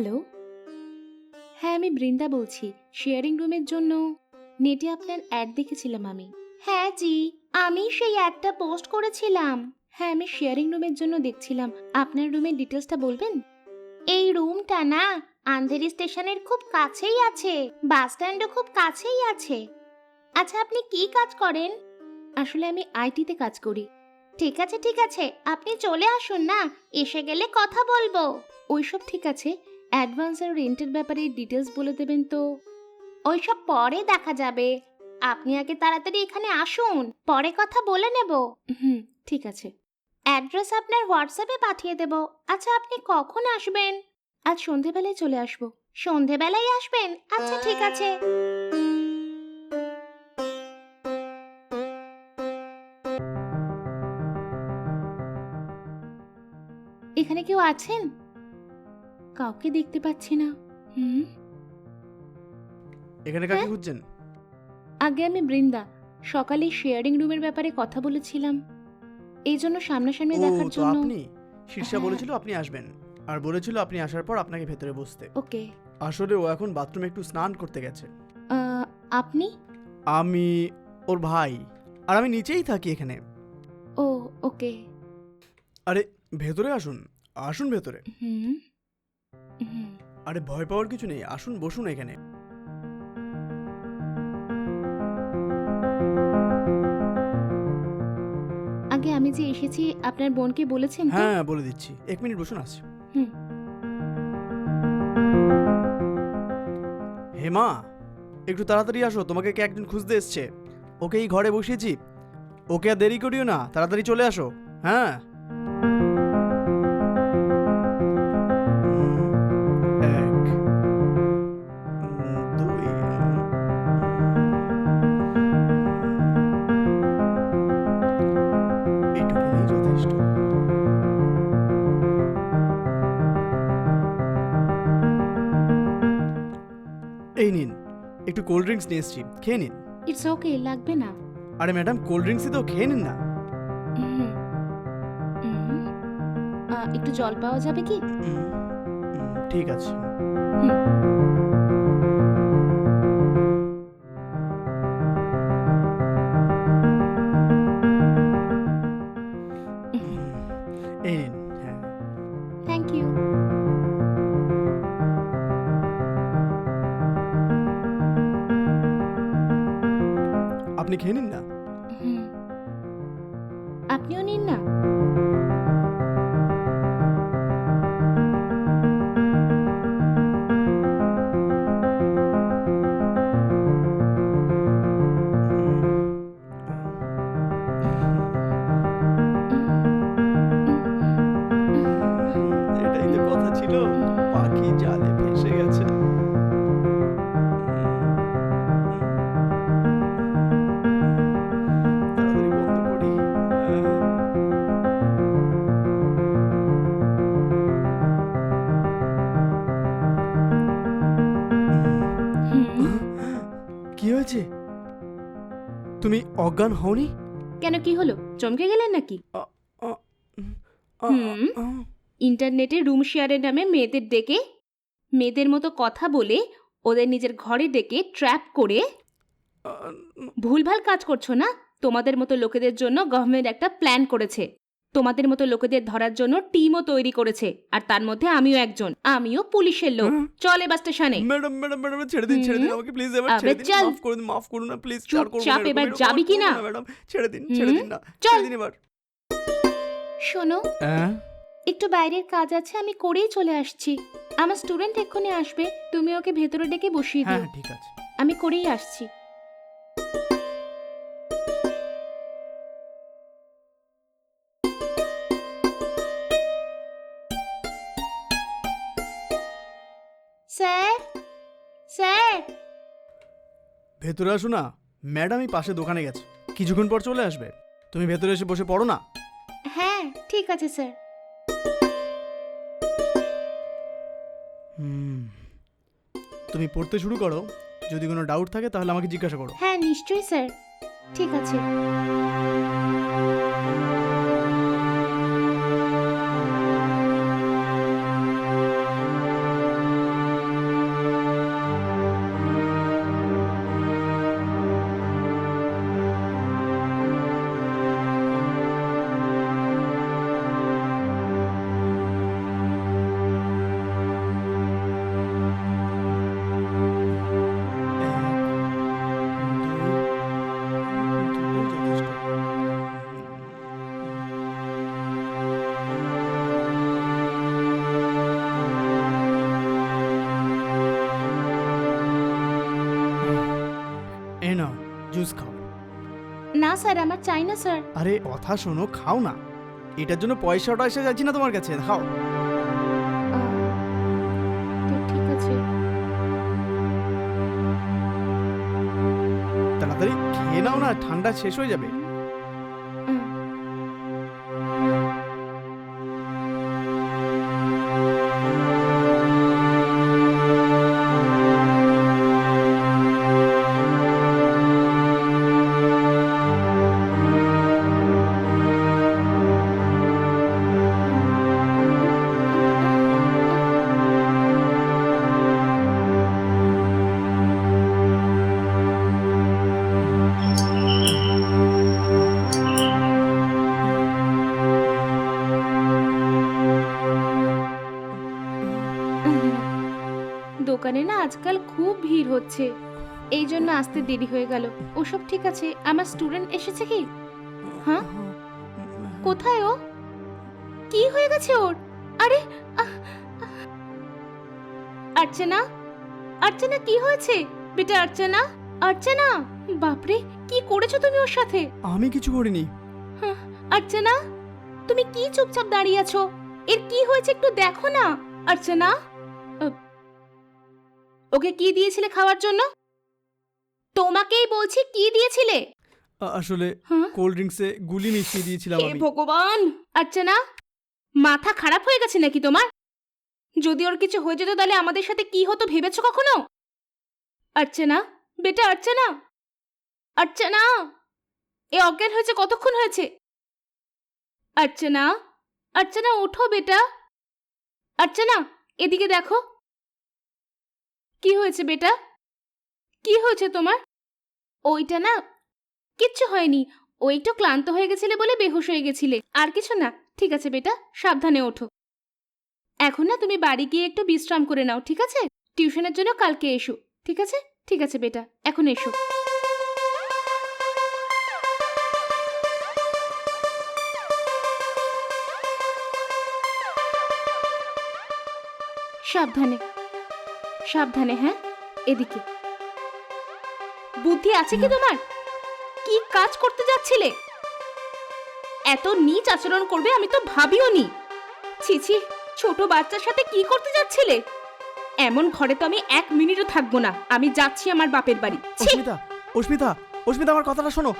Hello. হ্যাঁ আমি বৃন্দা বলছি। শেয়ারিং রুমের জন্য নেটে আপনার অ্যাড দেখেছিলাম আমি। হ্যাঁ জি আমি সেই অ্যাডটা পোস্ট করেছিলাম। হ্যাঁ আমি শেয়ারিং রুমের জন্য দেখছিলাম। আপনার রুমের ডিটেলসটা বলবেন? এই রুমটা না আন্ধেরি স্টেশনের খুব কাছেই আছে। বাস স্ট্যান্ডও খুব কাছেই আছে। আচ্ছা আপনি কি কাজ করেন? আসলে আমি আইটিতে কাজ করি। ঠিক আছে ঠিক আছে। আপনি চলে আসুন না এসে গেলে কথা বলব। ওইসব ঠিক আছে অ্যাডভান্স আর রেন্টের ব্যাপারে ডিটেলস বলে দেবেন তো? ওইসব পরে দেখা যাবে। আপনি আগে তাড়াতাড়ি এখানে আসুন, পরে কথা বলে নেব। হুম, ঠিক আছে। অ্যাড্রেস আপনার হোয়াটসঅ্যাপে পাঠিয়ে দেব। আচ্ছা আপনি কখন আসবেন? আজ সন্ধেবেলায় চলে আসব। সন্ধেবেলায় আসবেন? আচ্ছা ঠিক আছে। এখানে কেউ আছেন? কাউকে দেখতে পাচ্ছি না। হুম? এখানে কাকে হ্যাঁ? খুঁজছেন? আগে আমি বৃন্দা সকালে শেয়ারিং রুমের ব্যাপারে কথা বলেছিলাম। এই জন্য সামনাসামনি দেখার জন্য আপনি শীর্ষা হ্যাঁ। বলেছিল আপনি আসবেন। আর বলেছিল আপনি আসার পর আপনাকে ভেতরে বসতে। ওকে। আসলে ও এখন বাথরুমে একটু স্নান করতে গেছে। আপনি? আমি ওর ভাই। আর আমি নিচেই থাকি এখানে। ও ওকে। আরে ভেতরে আসুন। আসুন ভেতরে। হুম। আরে ভয় পাওয়ার কিছু নেই আসুন বসুন এখানে। আগে আমি যে এসেছি আপনার বোনকে বলেছেন তো হ্যাঁ বলে দিচ্ছি। এক মিনিট বসুন আসছি। হুম। হেমা একটু তাড়াতাড়ি আসো তোমাকে কে একজন খুঁজতে এসছে। ওকে এই ঘরে বসিয়েছি। ওকে আর দেরি করিও না তাড়াতাড়ি চলে আসো। হ্যাঁ? একটু কোল্ড ড্রিঙ্কস নিয়ে এসছি খেয়ে নিন। ইটস ওকে লাগবে না। আরে ম্যাডাম কোল্ড ড্রিঙ্কসই তো খেয়ে নিন না। হুম। হুম। আহ, একটু জল পাওয়া যাবে কি? উম, উম, ঠিক আছে। এই নিন হ্যাঁ। থ্যাংক ইউ আপনি হয়েছে তুমি অজ্ঞান হওনি? কেন কি হলো? চমকে গেলেন নাকি? হুম। ইন্টারনেটে রুম শেয়ারের নামে মেয়েদের ডেকে মেয়েদের মতো কথা বলে ওদের নিজের ঘরে ডেকে ট্র্যাপ করে। ভুলভাল কাজ করছ না? তোমাদের মতো লোকেদের জন্য গভর্নমেন্ট একটা প্ল্যান করেছে। তোমাদের মতো লোকেদের ধরার জন্য টিমও তৈরি করেছে। আর তার মধ্যে আমিও একজন। আমিও পুলিশের লোক। চল এবার স্টেশনে। ম্যাডাম ম্যাডাম ম্যাডাম ছেড়ে দিন ছেড়ে দিন আমাকে প্লিজ এবার ছেড়ে দিন। মাফ করে দিন মাফ করুন না প্লিজ চার করুন চুপচাপ এবার যাবি কি না? ম্যাডাম। ছেড়ে দিন ছেড়ে দিন না ছেড়ে দিন এবার। শোনো। একটু বাইরের কাজ আছে আমি করেই চলে আসছি। আমার স্টুডেন্ট এক্ষুনি আসবে। তুমি ওকে ভেতরে ডেকে বসিয়ে হ্যাঁ দিও। ঠিক আছে। আমি করেই আসছি। ভেতরে আসো না। ম্যাডামই পাশে দোকানে গেছে। কিছুক্ষণ পর চলে আসবে। তুমি ভেতরে এসে বসে পড়ো না। হ্যাঁ ঠিক আছে স্যার। হুম। তুমি পড়তে শুরু করো। যদি কোনো ডাউট থাকে তাহলে আমাকে জিজ্ঞাসা করো। হ্যাঁ নিশ্চয়ই স্যার। ঠিক আছে। স্যার আমার চাই না স্যার। আরে কথা শোনো খাও না। এটার জন্য পয়সা টয়সা যাচ্ছি না তোমার কাছে? খাও। তো ঠিক আছে। তাড়াতাড়ি খেয়ে নাও না ঠান্ডা শেষ হয়ে যাবে। না আজকাল খুব ভিড় হচ্ছে। এই জন্য আসতে দেরি হয়ে গেল। ওসব ঠিক আছে আমার স্টুডেন্ট এসেছে কি? হ্যাঁ? কোথায় ও? কি হয়ে গেছে ওর? আরে। অর্চনা অর্চনা কি হয়েছে? বেটা অর্চনা অর্চনা বাপরে কি করেছ তুমি ওর সাথে? আমি কিছু করিনি। অর্চনা তুমি কি চুপচাপ দাঁড়িয়ে আছো? এর কি হয়েছে একটু দেখো না অর্চনা আহ, ওকে কি দিয়েছিলে খাওয়ার জন্য? তোমাকেই বলছি কি দিয়েছিলে? আসলে কোল্ড ড্রিঙ্কসে গুলি মিশিয়ে দিয়েছিলাম হে আমি। ভগবান! আচ্ছা না মাথা খারাপ হয়ে গেছে নাকি তোমার? যদি ওর কিছু হয়ে যেত তাহলে আমাদের সাথে কি হতো ভেবেছো কখনো? অর্চনা বেটা অর্চনা অর্চনা এ অজ্ঞান হয়েছে কতক্ষণ হয়েছে? অর্চনা অর্চনা ওঠো বেটা। অর্চনা এদিকে দেখো। কি হয়েছে বেটা? কি হয়েছে তোমার? ওইটা না, কিচ্ছু হয়নি। ও একটু ক্লান্ত হয়ে গেছিলে বলে বেহুশ হয়ে গেছিলে। আর কিছু না, ঠিক আছে বেটা, সাবধানে ওঠো। এখন না তুমি বাড়ি গিয়ে একটু বিশ্রাম করে নাও, ঠিক আছে? টিউশনের জন্য কালকে এসো, ঠিক আছে? ঠিক আছে বেটা, এখন এসো। সাবধানে। সাবধানে হ্যাঁ? এদিকে। বুদ্ধি আছে কি তোমার? কি কাজ করতে যাচ্ছিলে? এত নীচ আচরণ করবে আমি তো ভাবিও নি। ছি ছি ছোট বাচ্চার সাথে কি করতে যাচ্ছিলে? এমন ঘরে তো আমি এক মিনিটও থাকব না। আমি যাচ্ছি আমার বাপের বাড়ি। অস্মিতা অস্মিতা অস্মিতা আমার কথাটা শোনো।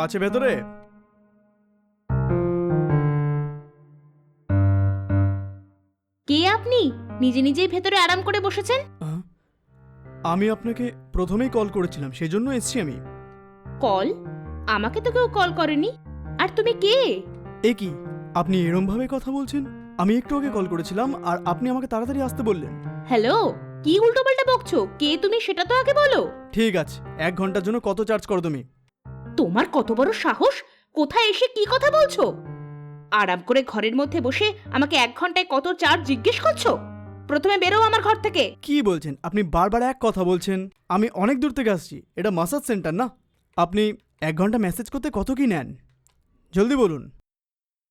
আছে ভেতরে? কে আপনি? নিজে নিজেই ভেতরে আরাম করে বসেছেন? আমি আপনাকে প্রথমেই কল করেছিলাম সেজন্য এসছি আমি। কল? আমাকে তো কেউ কল করেনি। আর তুমি কে? এ কি? আপনি এরম ভাবে কথা বলছেন? আমি একটু আগে কল করেছিলাম আর আপনি আমাকে তাড়াতাড়ি আসতে বললেন। হ্যালো কি উল্টোপাল্টা বকছো? কে তুমি সেটা তো আগে বলো। ঠিক আছে এক ঘণ্টার জন্য কত চার্জ করো তুমি? তোমার কত বড় সাহস? কোথায় এসে কি কথা বলছো? আরাম করে ঘরের মধ্যে বসে আমাকে এক ঘন্টায় কত চার্জ জিজ্ঞেস করছ? প্রথমে বেরো আমার ঘর থেকে। কি বলছেন? আপনি বারবার এক কথা বলছেন। আমি অনেক দূর থেকে আসছি। এটা মাসাজ সেন্টার না? আপনি এক ঘণ্টা মেসেজ করতে কত কি নেন? জলদি বলুন।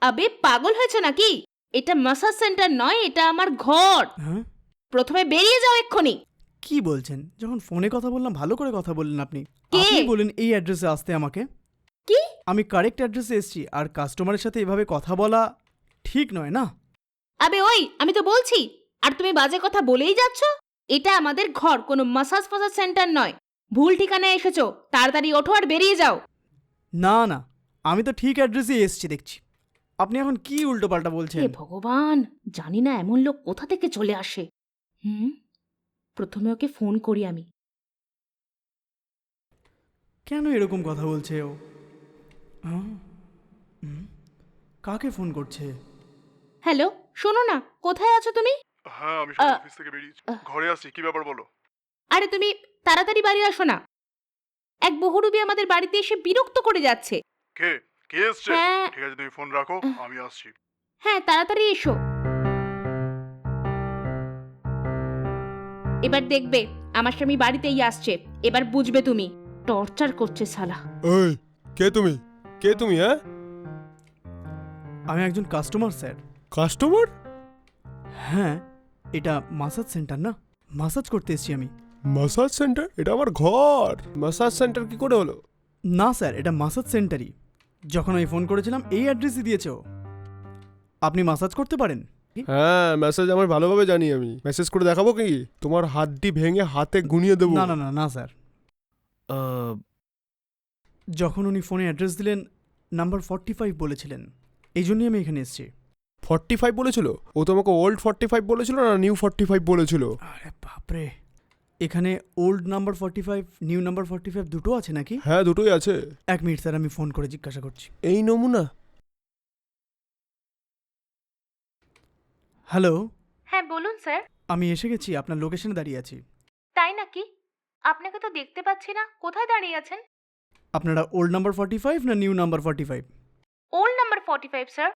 আবে পাগল হয়েছে নাকি? এটা মাসাজ সেন্টার নয় এটা আমার ঘর। হ্যাঁ? প্রথমে বেরিয়ে যাও এক্ষুনি। কি বলছেন? যখন ফোনে কথা বললাম ভালো করে কথা বললেন আপনি। কে? আপনি বলেন এই অ্যাড্রেসে আসতে আমাকে। কি? আমি কারেক্ট অ্যাড্রেসে এসেছি আর কাস্টমারের সাথে এভাবে কথা বলা ঠিক নয় না? আবে ওই আমি তো বলছি আর তুমি বাজে কথা বলেই যাচ্ছ? এটা আমাদের ঘর কোনো মাসাজ ফাসাজ সেন্টার নয়। ভুল ঠিকানায় এসেছ তাড়াতাড়ি ওঠো আর বেরিয়ে যাও। না না আমি তো ঠিক অ্যাড্রেসে এসেছি দেখছি। আপনি এখন কি উল্টোপাল্টা বলছেন? হে ভগবান জানি না এমন লোক কোথা থেকে চলে আসে। হুম? প্রথমে ওকে ফোন করি আমি। কেন এরকম কথা বলছে ও? হ্যাঁ? কাকে ফোন করছে? হ্যালো শোনো না কোথায় আছো তুমি? হ্যাঁ আমি অফিস থেকে বেরিয়েছি। ঘরে আসছি কি ব্যাপার বলো? আরে তুমি তাড়াতাড়ি বাড়ি আসো না। এক বহুরূপী আমাদের বাড়িতে এসে বিরক্ত করে যাচ্ছে। কে? কে এসছে? হ্যাঁ। ঠিক আছে তুমি ফোন রাখো আমি আসছি। হ্যাঁ তাড়াতাড়ি এসো। এবার দেখবে আমার স্বামী বাড়িতেই আসছে। এবার বুঝবে তুমি। টর্চার করছে সালা এই কে তুমি? কে তুমি হ্যাঁ? আমি একজন কাস্টমার স্যার। কাস্টমার হ্যাঁ এটা মাসাজ সেন্টার না? মাসাজ করতে এসেছি আমি। মাসাজ সেন্টার এটা আমার ঘর। মাসাজ সেন্টার কি করে হলো? না স্যার এটা মাসাজ সেন্টারই যখন আমি ফোন করেছিলাম এই অ্যাড্রেসই দিয়েছে ও। আপনি মাসাজ করতে পারেন? হ্যাঁ মেসেজ আমার ভালোভাবে জানি আমি। মেসেজ করে দেখাবো কি? তোমার হাতটি ভেঙে হাতে গুনিয়ে দেবো। না না না না স্যার। যখন উনি ফোনে অ্যাড্রেস দিলেন নাম্বার ফর্টি ফাইভ বলেছিলেন। এই জন্যই আমি এখানে এসেছি। ফর্টি ফাইভ বলেছিল? ও তোমাকে ওল্ড ফর্টি ফাইভ বলেছিল না নিউ ফর্টি ফাইভ বলেছিল? আরে বাপরে। এখানে old number forty five new number forty five দুটো আছে নাকি? হ্যাঁ দুটোই আছে। এক মিনিট স্যার আমি ফোন করে জিজ্ঞাসা করছি। এই নমুনা। হ্যালো? হ্যাঁ বলুন স্যার। আমি এসে গেছি আপনার লোকেশনে দাঁড়িয়ে আছি। তাই নাকি? আপনাকে তো দেখতে পাচ্ছি না কোথায় দাঁড়িয়ে আছেন? আপনারা ওল্ড নাম্বার ফর্টি ফাইভ না new number forty five old number forty five sir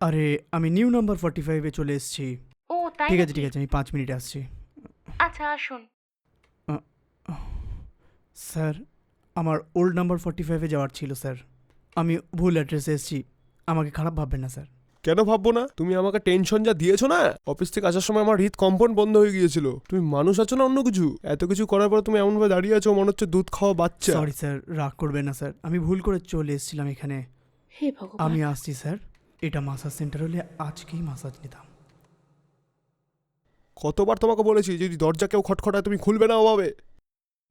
আরে আমি নিউ নাম্বার ফর্টি ফাইভে চলে এসেছি। ও তাই ঠিক আছে ঠিক আছে আমি পাঁচ মিনিটে আসছি। আচ্ছা আসুন। স্যার আমার ওল্ড নাম্বার ফর্টি ফাইভে যাওয়ার ছিল স্যার। আমি ভুল অ্যাড্রেসে এসেছি আমাকে খারাপ ভাববেন না স্যার। কেন ভাববো না? তুমি আমাকে টেনশন যা দিয়েছ না? অফিস থেকে আসার সময় আমার হৃদ কম্পন বন্ধ হয়ে গিয়েছিল। তুমি মানুষ আছো না অন্য কিছু? এত কিছু করার পর তুমি এমনভাবে দাঁড়িয়ে আছো মনে হচ্ছে দুধ খাওয়া বাচ্চা। সরি স্যার রাগ করবেন না স্যার আমি ভুল করে চলে এসেছিলাম এখানে। হে ভগবান। আমি আসছি স্যার এটা মাসাজ সেন্টার হলে আজকেই মাসাজ নিতাম। কতবার তোমাকে বলেছি যদি দরজা কেউ খটখটায় তুমি খুলবে না ওভাবে?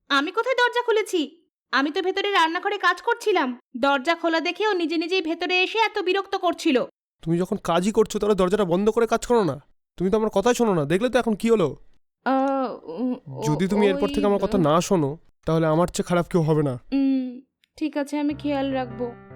আমি কোথায় দরজা খুলেছি? আমি তো ভেতরে রান্নাঘরে কাজ করছিলাম। দরজা খোলা দেখেও নিজে নিজেই ভেতরে এসে এত বিরক্ত করছিল। তুমি যখন কাজই করছ তাহলে দরজাটা বন্ধ করে কাজ করো না। তুমি তো আমার কথাই শোনো না দেখলে তো এখন কি হলো? আহ, উম, যদি তুমি এরপর ওই, থেকে আমার কথা না শোনো তাহলে আমার চেয়ে খারাপ কেউ হবে না। উম, ঠিক আছে আমি খেয়াল রাখব।